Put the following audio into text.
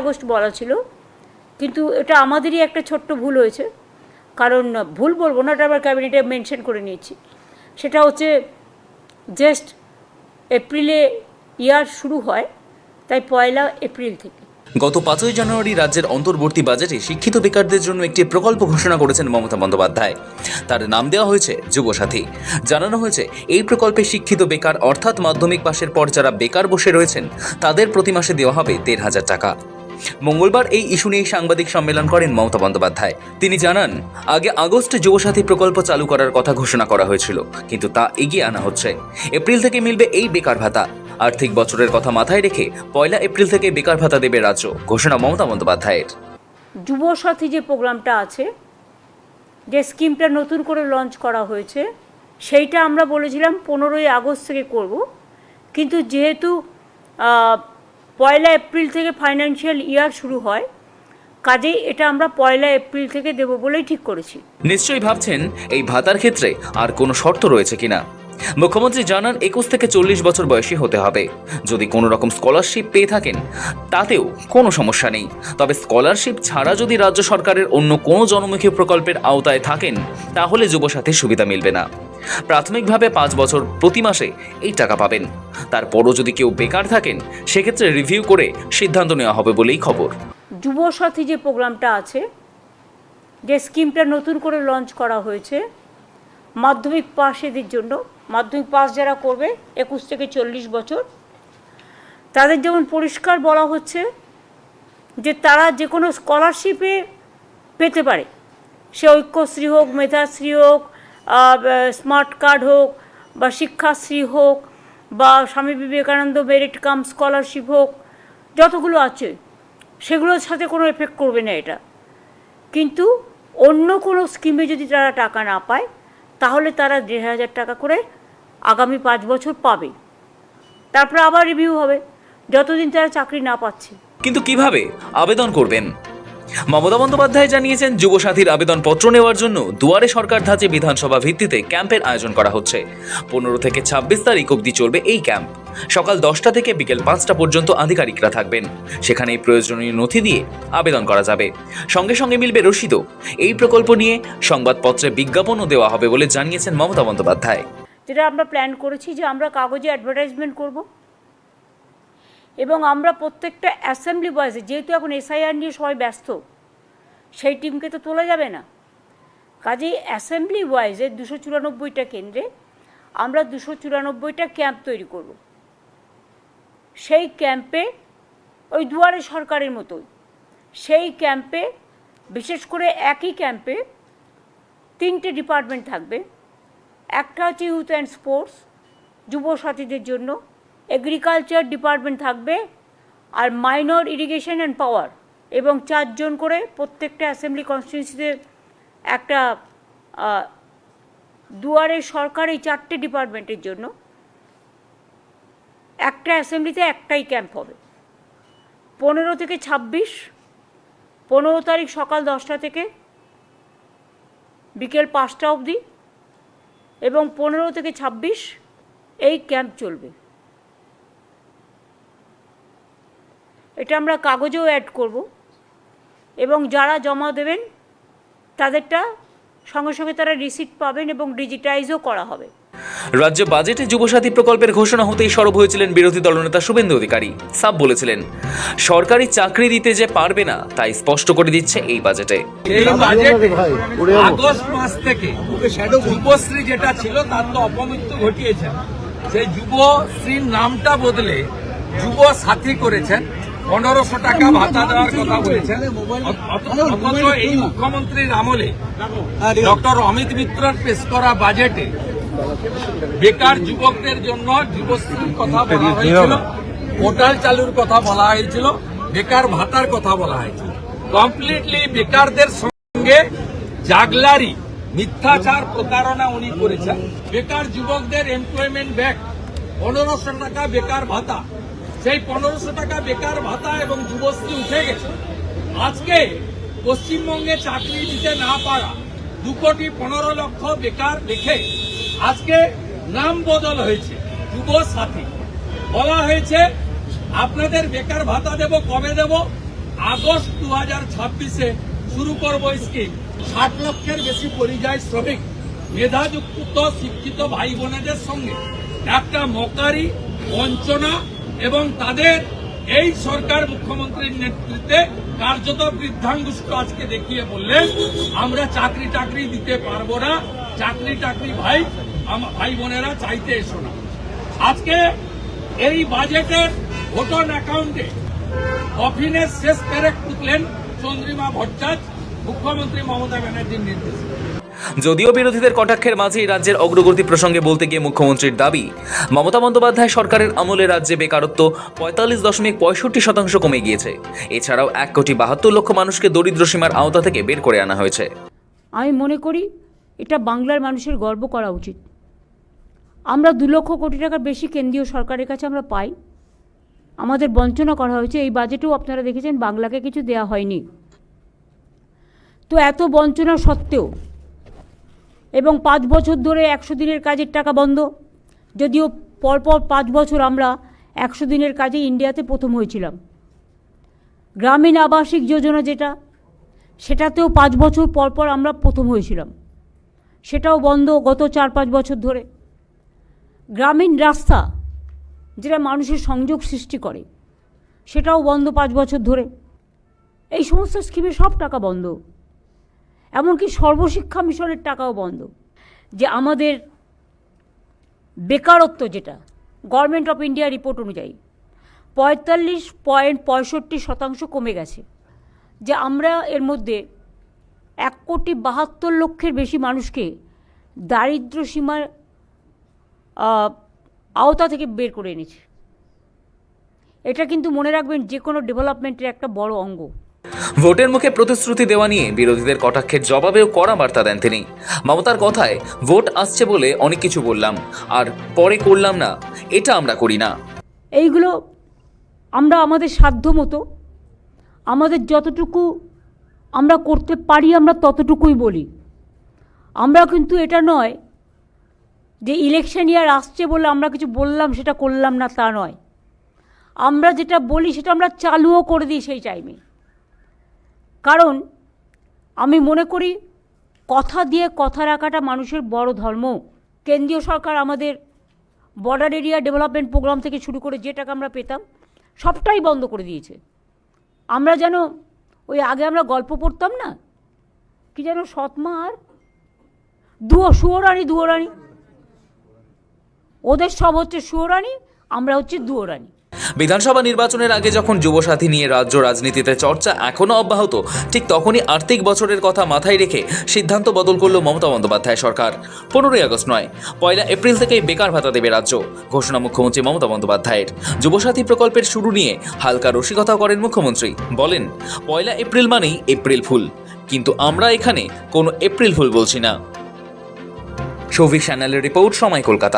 August বলা ছিল, কিন্তু এটা আমাদেরই একটা ছোট্ট ভুল হয়েছে। কারণ ভুল বলব না, এটা আবার ক্যাবিনেটে মেনশন করে নিয়েছি। সেটা হচ্ছে জাস্ট এপ্রিলে ইয়ার শুরু হয়, তাই পয়লা এপ্রিল থেকে। গত পাঁচই জানুয়ারি রাজ্যের অন্তর্বর্তী বাজেটে শিক্ষিত বেকারদের জন্য একটি প্রকল্প ঘোষণা করেছেন মমতা বন্দ্যোপাধ্যায়। তার নাম দেওয়া হয়েছে, যুবসাথী। জানানো হয়েছে, এই প্রকল্পে শিক্ষিত বেকার অর্থাৎ মাধ্যমিক পাশের পর যারা বেকার বসে রয়েছেন, তাদের প্রতি মাসে দেওয়া হবে দেড় হাজার টাকা। মঙ্গলবার এই ইস্যু নিয়ে সাংবাদিক সম্মেলন করেন মমতা বন্দ্যোপাধ্যায়। তিনি জানান, আগে আগস্টে যুবসাথী প্রকল্প চালু করার কথা ঘোষণা করা হয়েছিল, কিন্তু তা এগিয়ে আনা হচ্ছে। এপ্রিল থেকে মিলবে এই বেকার ভাতা। আর্থিক বছরের কথা মাথায় রেখে পয়লা এপ্রিল থেকে বেকার ভাতা দেবে রাজ্য, ঘোষণা মমতা বন্দ্যোপাধ্যায়ের। যুবসাথী যে প্রোগ্রামটা আছে, যে স্কিমটা নতুন করে লঞ্চ করা হয়েছে, সেইটা আমরা বলেছিলাম পনেরোই আগস্ট থেকে করব। কিন্তু যেহেতু পয়লা এপ্রিল থেকে ফাইন্যান্সিয়াল ইয়ার শুরু হয়। কাজেই এটা আমরা পয়লা এপ্রিল থেকে দেব বলেই ঠিক করেছি। নিশ্চয়ই ভাবছেন এই ভাতার ক্ষেত্রে আর কোনো শর্ত রয়েছে কিনা? মুখ্যমন্ত্রী জানান একুশ থেকে চল্লিশ বছর বয়সী হতে হবে। যদি কোনো রকম স্কলারশিপ পেয়ে থাকেন, তাতেও কোনো সমস্যা নেই। তবে স্কলারশিপ ছাড়া যদি রাজ্য সরকারের অন্য কোনো জনমুখী প্রকল্পের আওতায় থাকেন, তাহলে যুবসাথীর সুবিধা মিলবে না। প্রাথমিকভাবে পাঁচ বছর প্রতি মাসে এই টাকা পাবেন। তারপরও যদি কেউ বেকার থাকেন, সেক্ষেত্রে রিভিউ করে সিদ্ধান্ত নেওয়া হবে বলেই খবর। যুবসাথী যে প্রোগ্রামটা আছে, যে স্কিমটা নতুন করে লঞ্চ করা হয়েছে, মাধ্যমিক পাশেদের জন্য, মাধ্যমিক পাস যারা করবে, একুশ থেকে চল্লিশ বছর, তাদের যেমন পরিষ্কার বলা হচ্ছে যে তারা যে কোনো স্কলারশিপে পেতে পারে। সে ঐক্যশ্রী হোক, মেধাশ্রী হোক স্মার্ট কার্ড হোক, বা শিক্ষাশ্রী হোক, বা Swami Vivekananda merit cum scholarship হোক, যতগুলো আছে, সেগুলোর সাথে কোনো এফেক্ট করবে না এটা। কিন্তু অন্য কোনো স্কিমে যদি তারা টাকা না পায়, তাহলে তারা দেড় হাজার টাকা করে আগামী পাঁচ বছর পাবে। তারপরে আবার রিভিউ হবে, যতদিন তারা চাকরি না পাচ্ছে। কিন্তু কীভাবে আবেদন করবেন? মমতা বন্দ্যোপাধ্যায় জানিয়েছেন যুবসাথীর আবেদনপত্র নেওয়ার জন্য দুয়ারে সরকার ধাঁচে বিধানসভা ভিত্তিতে ক্যাম্পের আয়োজন করা হচ্ছে। পনেরো থেকে ছাব্বিশ তারিখ অবধি চলবে এই ক্যাম্প। সকাল দশটা থেকে বিকেল পাঁচটা পর্যন্ত আধিকারিকরা থাকবেন। সেখানে এই প্রয়োজনীয় নথি দিয়ে আবেদন করা যাবে। সঙ্গে সঙ্গে মিলবে রসিদও। এই প্রকল্প নিয়ে সংবাদপত্রে বিজ্ঞাপনও দেওয়া হবে বলে জানিয়েছেন মমতা বন্দ্যোপাধ্যায়। যেটা আমরা প্ল্যান করেছি যে আমরা কাগজে অ্যাডভার্টাইজমেন্ট করব। এবং আমরা প্রত্যেকটা অ্যাসেম্বলি বয়েসে যেহেতু এখন এসআইআর নিয়ে সবাই ব্যস্ত, সেই টিমকে তো তোলা যাবে না। কাজেই অ্যাসেম্বলি ওয়াইজে দুশো চুরানব্বইটা কেন্দ্রে আমরা দুশো চুরানব্বইটা ক্যাম্প তৈরি করব। সেই ক্যাম্পে ওই দুয়ারে সরকারের মতোই, সেই ক্যাম্পে বিশেষ করে একই ক্যাম্পে তিনটে ডিপার্টমেন্ট থাকবে। একটা হচ্ছে ইউথ অ্যান্ড স্পোর্টস যুব সাথীদের জন্য এগ্রিকালচার ডিপার্টমেন্ট থাকবে আর মাইনর ইরিগেশন অ্যান্ড পাওয়ার এবং চারজন করে প্রত্যেকটা অ্যাসেম্বলি কনস্টিটিউন্সিতে একটা দুয়ারে সরকার এই চারটে ডিপার্টমেন্টের জন্য একটা অ্যাসেম্বলিতে একটাই ক্যাম্প হবে। পনেরো থেকে ছাব্বিশ, পনেরো তারিখ সকাল দশটা থেকে বিকেল পাঁচটা অবধি এবং পনেরো থেকে ছাব্বিশ এই ক্যাম্প চলবে। এটা আমরা কাগজেও অ্যাড করব। এবং যারা জমা দেবেন তাদেরটা সঙ্গে সঙ্গে তারা রিসিপ্ট পাবেন এবং ডিজিটাইজও করা হবে। রাজ্য বাজেটে যুবসাথী প্রকল্পের ঘোষণা হতেই সরব হয়েছিলেন বিরোধী দলনেতা শুভেন্দু অধিকারী। সাব বলেছিলেন সরকারি চাকরি দিতে যে পারবে না তাই স্পষ্ট করে দিচ্ছে এই বাজেটে এই বাজেট আগস্ট মাস থেকে যুবশ্রী যেটা ছিল তার তো অপমৃত্যু ঘটিয়েছেন সেই যুবশ্রীর নামটা বদলে যুব সাথী করেছেন। পনেরোশো টাকা ভাতা দেওয়ার কথা বলেছেন। অথচ এই মুখ্যমন্ত্রীর আমলে ডক্টর অমিত মিত্রর পেশ করা বাজেটে বেকার যুবকদের জন্য যুবশ্রীর কথা বলা হয়েছিল, পোর্টাল চালুর কথা বলা হয়েছিল, বেকার ভাতার কথা বলা হয়েছিল। কমপ্লিটলি বেকারদের সঙ্গে জাগলারি মিথ্যাচার প্রতারণা উনি করেছেন। বেকার যুবকদের এমপ্লয়মেন্ট ব্যাক পনেরোশো টাকা বেকার ভাতা। সেই পনেরোশো টাকা বেকার ভাতা এবং যুবশ্রী উঠে গেছে, আজকে পশ্চিমবঙ্গে চাকরি দিতে না পারা দু কোটি পনেরো লক্ষ বেকার দেখে আজকে নাম বদল হয়েছে যুব সাথী বলা হয়েছে, আপনাদের বেকার ভাতা দেব, কবে দেব? আগস্ট দু হাজার ছাব্বিশে শুরু করব স্কিম। ষাট লক্ষের বেশি পরিযায়ী শ্রমিক, মেধাযুক্ত, শিক্ষিত ভাই বোনেদের সঙ্গে। একটা মকারি, বঞ্চনা এবং তাদের এই সরকার মুখ্যমন্ত্রীর নেতৃত্বে কার্যত বৃদ্ধাঙ্গুষ্ট আজকে দেখিয়ে বললেন, আমরা চাকরি টাকরি দিতে পারব না। চাকরি টাকরি ভাই ভাই বোনেরা চাইতে এসো না। আজকে এই বাজেটের ভোটন অ্যাকাউন্টে কফিনের শেষ প্যারেক টুকলেন চন্দ্রিমা ভট্টাচ, মুখ্যমন্ত্রী মমতা ব্যানার্জির নির্দেশে। যদিও বিরোধীদের কটাক্ষের মাঝেই রাজ্যের অগ্রগতি প্রসঙ্গে বলতে গিয়ে মুখ্যমন্ত্রীর দাবি, মমতা বন্দ্যোপাধ্যায় সরকারের আমলে রাজ্যে বেকারত্ব পঁয়তাল্লিশ দশমিক পঁয়ষট্টি শতাংশ কমে গিয়েছে। এছাড়াও এক কোটি বাহাত্তর লক্ষ মানুষকে দরিদ্র সীমার আওতা থেকে বের করে আনা হয়েছে। আমি মনে করি এটা বাংলার মানুষের গর্ব করা উচিত। আমরা দু লক্ষ কোটি টাকার বেশি কেন্দ্রীয় সরকারের কাছে আমরা পাই। আমাদের বঞ্চনা করা হয়েছে। এই বাজেটেও আপনারা দেখেছেন বাংলাকে কিছু দেয়া হয়নি। তো এত বঞ্চনা সত্ত্বেও এবং পাঁচ বছর ধরে একশো দিনের কাজের টাকা বন্ধ। যদিও পরপর পাঁচ বছর আমরা একশো দিনের কাজে ইন্ডিয়াতে প্রথম হয়েছিলাম। গ্রামীণ আবাসিক যোজনা যেটা, সেটাতেও পাঁচ বছর পর পর আমরা প্রথম হয়েছিলাম। সেটাও বন্ধ গত চার পাঁচ বছর ধরে। গ্রামীণ রাস্তা, যেটা মানুষের সংযোগ সৃষ্টি করে, সেটাও বন্ধ পাঁচ বছর ধরে। এই সমস্ত স্কিমে সব টাকা বন্ধ। এমনকি সর্বশিক্ষা মিশনের টাকাও বন্ধ। যে আমাদের বেকারত্ব যেটা গভর্নমেন্ট অফ ইন্ডিয়া রিপোর্ট অনুযায়ী পঁয়তাল্লিশ পয়েন্ট পঁয়ষট্টি শতাংশ কমে গেছে। যে আমরা এর মধ্যে এক কোটি বাহাত্তর লক্ষের বেশি মানুষকে দারিদ্র সীমার আওতা থেকে বের করে এনেছি। এটা কিন্তু মনে রাখবেন যে কোনো ডেভেলপমেন্টের একটা বড় অঙ্গ। ভোটের মুখে প্রতিশ্রুতি দেওয়া নিয়ে বিরোধীদের কটাক্ষের জবাবেও কড়া বার্তা দেন তিনি। মমতার কথায়, ভোট আসছে বলে অনেক কিছু বললাম, আর পরে করলাম না, এটা আমরা করি না। এইগুলো আমরা আমাদের সাধ্য মতো, আমাদের যতটুকু আমরা করতে পারি আমরা ততটুকুই বলি। আমরা কিন্তু এটা নয় যে ইলেকশন ইয়ার আসছে বলে আমরা কিছু বললাম, সেটা করলাম না, তা নয়। আমরা যেটা বলি, সেটা আমরা চালুও করে দিই সেই টাইমে। কারণ আমি মনে করি কথা দিয়ে কথা রাখাটা মানুষের বড় ধর্ম। কেন্দ্রীয় সরকার আমাদের বর্ডার এরিয়া ডেভেলপমেন্ট প্রোগ্রাম থেকে শুরু করে যে টাকা আমরা পেতাম, সবটাই বন্ধ করে দিয়েছে। আমরা যেন ওই আগে আমরা গল্প পড়তাম না, কি যেন সৎমা আর দুয়ো সুয়োরানি, দুয়োরানি। ওদের সব হচ্ছে সুয়োরানি, আমরা হচ্ছে দুয়োরানি। বিধানসভা নির্বাচনের আগে যখন যুবসাথী নিয়ে রাজ্য রাজনীতিতে চর্চা এখনও অব্যাহত, ঠিক তখনই আর্থিক বছরের কথা মাথায় রেখে সিদ্ধান্ত বদল করল মমতা বন্দ্যোপাধ্যায় সরকার। পনেরোই আগস্ট নয়, পয়লা এপ্রিল থেকেই বেকার ভাতা দেবে রাজ্য, ঘোষণা মুখ্যমন্ত্রী মমতা বন্দ্যোপাধ্যায়ের। যুবসাথী প্রকল্পের শুরু নিয়ে হালকা রসিকতা করেন মুখ্যমন্ত্রী, বলেন, পয়লা এপ্রিল মানেই এপ্রিল ফুল, কিন্তু আমরা এখানে কোনো এপ্রিল ফুল বলছি না। সৌভিক চ্যানেলের রিপোর্ট সময় কলকাতা।